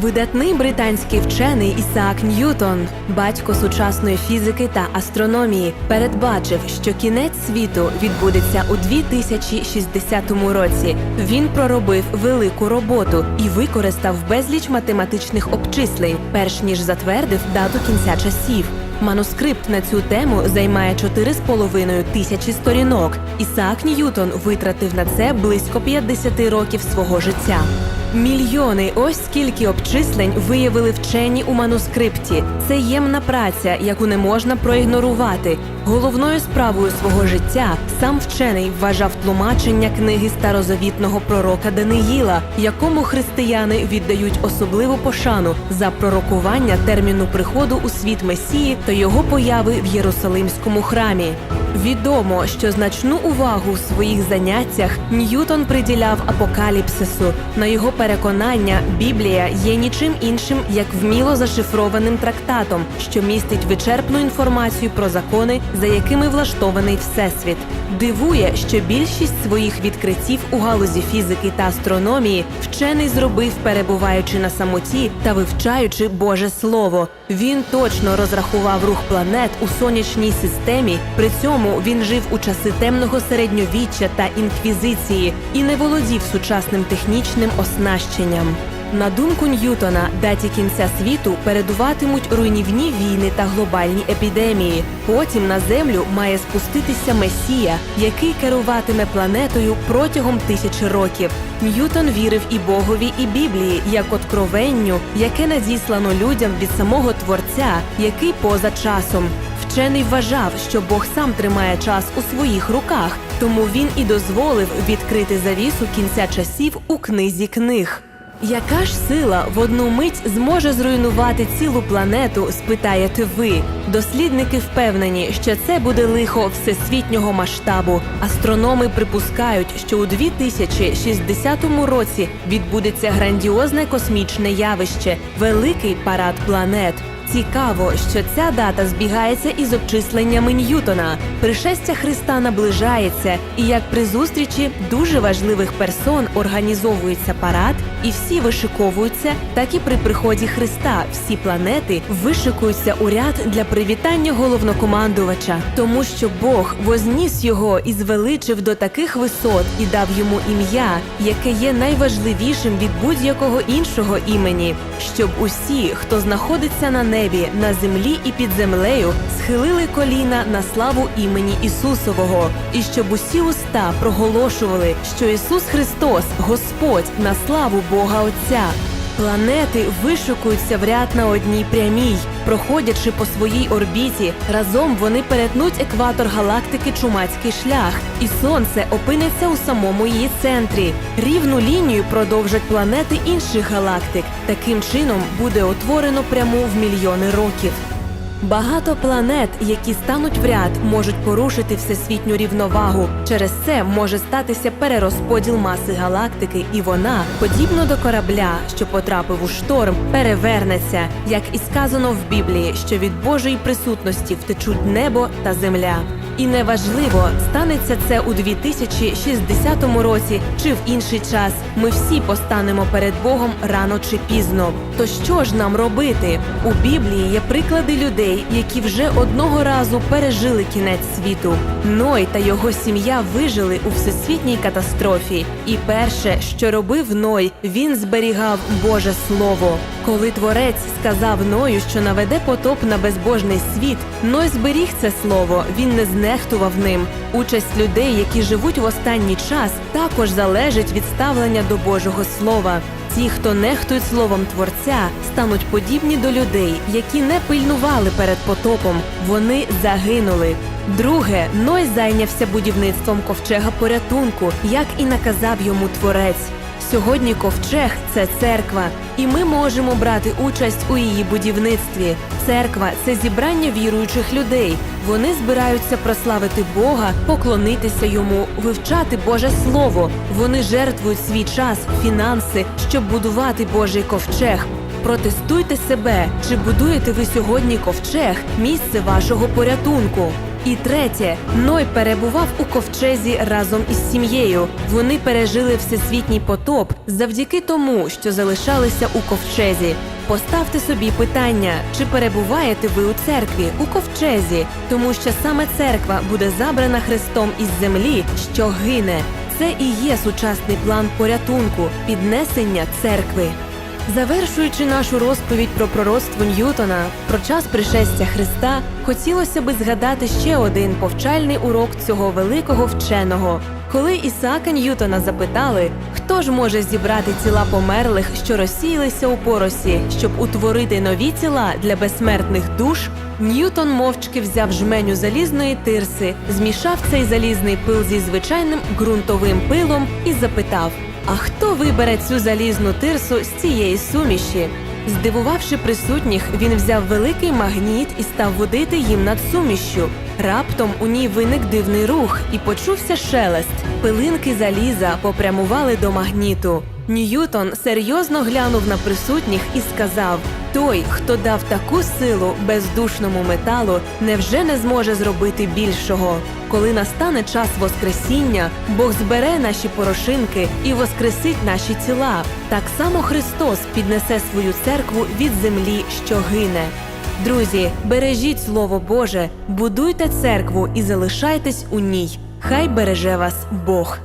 Видатний британський вчений Ісаак Ньютон, батько сучасної фізики та астрономії, передбачив, що кінець світу відбудеться у 2060 році. Він проробив велику роботу і використав безліч математичних обчислень, перш ніж затвердив дату кінця часів. Манускрипт на цю тему займає 4,5 тисячі сторінок. Ісаак Ньютон витратив на це близько 50 років свого життя. Мільйони, ось скільки обчислень виявили вчені у манускрипті. Це ємна праця, яку не можна проігнорувати. Головною справою свого життя сам вчений вважав тлумачення книги старозавітного пророка Даниїла, якому християни віддають особливу пошану за пророкування терміну приходу у світ Месії та його появи в Єрусалимському храмі. Відомо, що значну увагу в своїх заняттях Ньютон приділяв апокаліпсису. На його переконання, Біблія є нічим іншим, як вміло зашифрованим трактатом, що містить вичерпну інформацію про закони, за якими влаштований всесвіт. Дивує, що більшість своїх відкриттів у галузі фізики та астрономії вчений зробив, перебуваючи на самоті та вивчаючи Боже Слово. Він точно розрахував рух планет у сонячній системі. При цьому він жив у часи темного середньовіччя та інквізиції і не володів сучасним технічним оснащенням. На думку Ньютона, даті кінця світу передуватимуть руйнівні війни та глобальні епідемії. Потім на землю має спуститися Месія, який керуватиме планетою протягом тисячі років. Ньютон вірив і Богові, і Біблії як откровенню, яке надіслано людям від самого Творця, який поза часом. Вчений вважав, що Бог сам тримає час у своїх руках, тому він і дозволив відкрити завісу кінця часів у книзі книг. Яка ж сила в одну мить зможе зруйнувати цілу планету? спитаєте ви. Дослідники впевнені, що це буде лихо всесвітнього масштабу. Астрономи припускають, що у 2060 році відбудеться грандіозне космічне явище великий парад планет. Цікаво, що ця дата збігається із обчисленнями Ньютона. Пришестя Христа наближається, і як при зустрічі дуже важливих персон організовується парад, і всі вишиковуються, так і при приході Христа всі планети вишикуються у ряд для привітання головнокомандувача, тому що Бог возніс його і звеличив до таких висот і дав йому ім'я, яке є найважливішим від будь-якого іншого імені, щоб усі, хто знаходиться на небі, на землі і під землею, схилили коліна на славу імені Ісусового, і щоб усі уста проголошували, що Ісус Христос, Господь, на славу Бога Отця. Планети вишикуються в ряд на одній прямій, проходячи по своїй орбіті. Разом вони перетнуть екватор галактики Чумацький шлях, і сонце опиниться у самому її центрі. Рівну лінію продовжать планети інших галактик. Таким чином буде утворено пряму в мільйони років. Багато планет, які стануть в ряд, можуть порушити всесвітню рівновагу. Через це може статися перерозподіл маси галактики, і вона, подібно до корабля, що потрапив у шторм, перевернеться, як і сказано в Біблії, що від Божої присутності втечуть небо та земля. І неважливо, станеться це у 2060 році чи в інший час. Ми всі постанемо перед Богом рано чи пізно. То що ж нам робити? У Біблії є приклади людей, які вже одного разу пережили кінець світу. Ной та його сім'я вижили у всесвітній катастрофі. І перше, що робив Ной, він зберігав Боже Слово. Коли творець сказав Ною, що наведе потоп на безбожний світ, Ной зберіг це слово, він не знехтував ним. Участь людей, які живуть в останній час, також залежить від ставлення до Божого Слова. Ті, хто нехтують словом Творця, стануть подібні до людей, які не пильнували перед потопом. Вони загинули. Друге, Ной зайнявся будівництвом ковчега порятунку, як і наказав йому творець. Сьогодні ковчег це церква, і ми можемо брати участь у її будівництві. Церква це зібрання віруючих людей. Вони збираються прославити Бога, поклонитися йому, вивчати Боже Слово. Вони жертвують свій час, фінанси, щоб будувати Божий ковчег. Протестуйте себе, чи будуєте ви сьогодні ковчег, місце вашого порятунку. І третє, Ной перебував у ковчезі разом із сім'єю. Вони пережили всесвітній потоп завдяки тому, що залишалися у ковчезі. Поставте собі питання, чи перебуваєте ви у церкві у ковчезі, тому що саме церква буде забрана Христом із землі, що гине. Це і є сучасний план порятунку, піднесення церкви. Завершуючи нашу розповідь про пророцтво Ньютона, про час пришестя Христа, хотілося би згадати ще один повчальний урок цього великого вченого. Коли Ісаака Ньютона запитали, хто ж може зібрати тіла померлих, що розсіялися у поросі, щоб утворити нові тіла для безсмертних душ, Ньютон мовчки взяв жменю залізної тирси, змішав цей залізний пил зі звичайним ґрунтовим пилом і запитав: А хто вибере цю залізну тирсу з цієї суміші? Здивувавши присутніх, він взяв великий магніт і став водити їм над сумішю. Раптом у ній виник дивний рух і почувся шелест. Пилинки заліза попрямували до магніту. Ньютон серйозно глянув на присутніх і сказав: Той, хто дав таку силу бездушному металу, невже не зможе зробити більшого? Коли настане час Воскресіння, Бог збере наші порошинки і воскресить наші тіла. Так само Христос піднесе свою церкву від землі, що гине. Друзі, бережіть Слово Боже, будуйте церкву і залишайтесь у ній. Хай береже вас Бог.